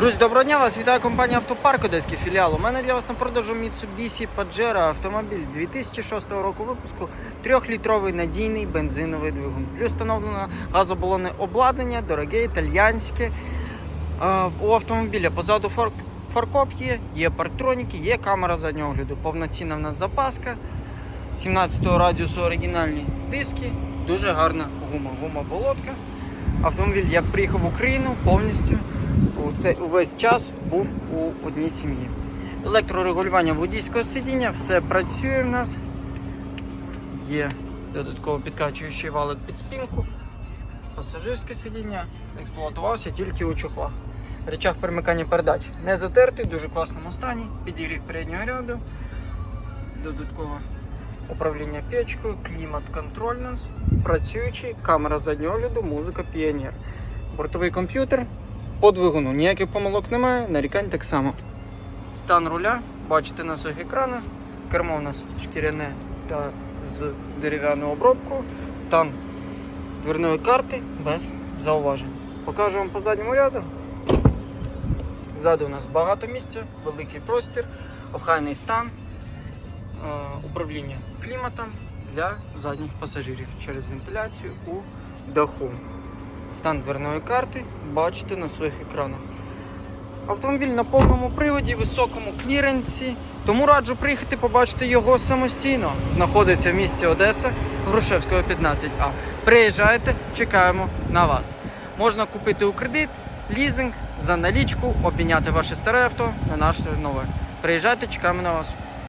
Друзі, доброго дня! Вас вітає компанія Автопарк Одеський філіал. У мене для вас на продажу Mitsubishi Pajero автомобіль 2006 року випуску. Трьохлітровий надійний бензиновий двигун. Плюс встановлено газобалонне обладнання, дороге, італьянське. У автомобіля позаду фар... фаркоп є, є парктроніки, є камера заднього огляду, повноцінна в нас запаска. 17-го радіусу оригінальні диски, дуже гарна гума, гума болотка. Автомобіль, як приїхав в Україну, повністю усе, увесь час був у одній сім'ї. Електрорегулювання водійського сидіння, все працює в нас. Є додатково підкачуючий валик під спинку. Пасажирське сидіння експлуатувався тільки у чохлах. Речах перемикання передач не затертий, в дуже класному стані. Підігрів переднього ряду. Додатково управління печкою, клімат-контроль нас, працюючий, камера заднього огляду, музика Піонер. Бортовий комп'ютер по двигуну. Ніяких помилок немає, нарікань так само. Стан руля, бачите на своїх екранах. Кермо у нас шкіряне та з дерев'яною обробкою. Стан дверної карти без зауважень. Покажу вам по задньому ряду. Ззаду у нас багато місця, великий простір, охайний стан, е, управління кліматом для задніх пасажирів через вентиляцію у даху. Стан дверної карти бачите на своїх екранах. Автомобіль на повному приводі, високому кліренсі, тому раджу приїхати побачити його самостійно. Знаходиться в місті Одеса, Грушевського 15А. Приїжджайте, чекаємо на вас. Можна купити у кредит, лізинг, за налічку, обміняти ваше старе авто на наше нове. Приїжджайте, чекаємо на вас.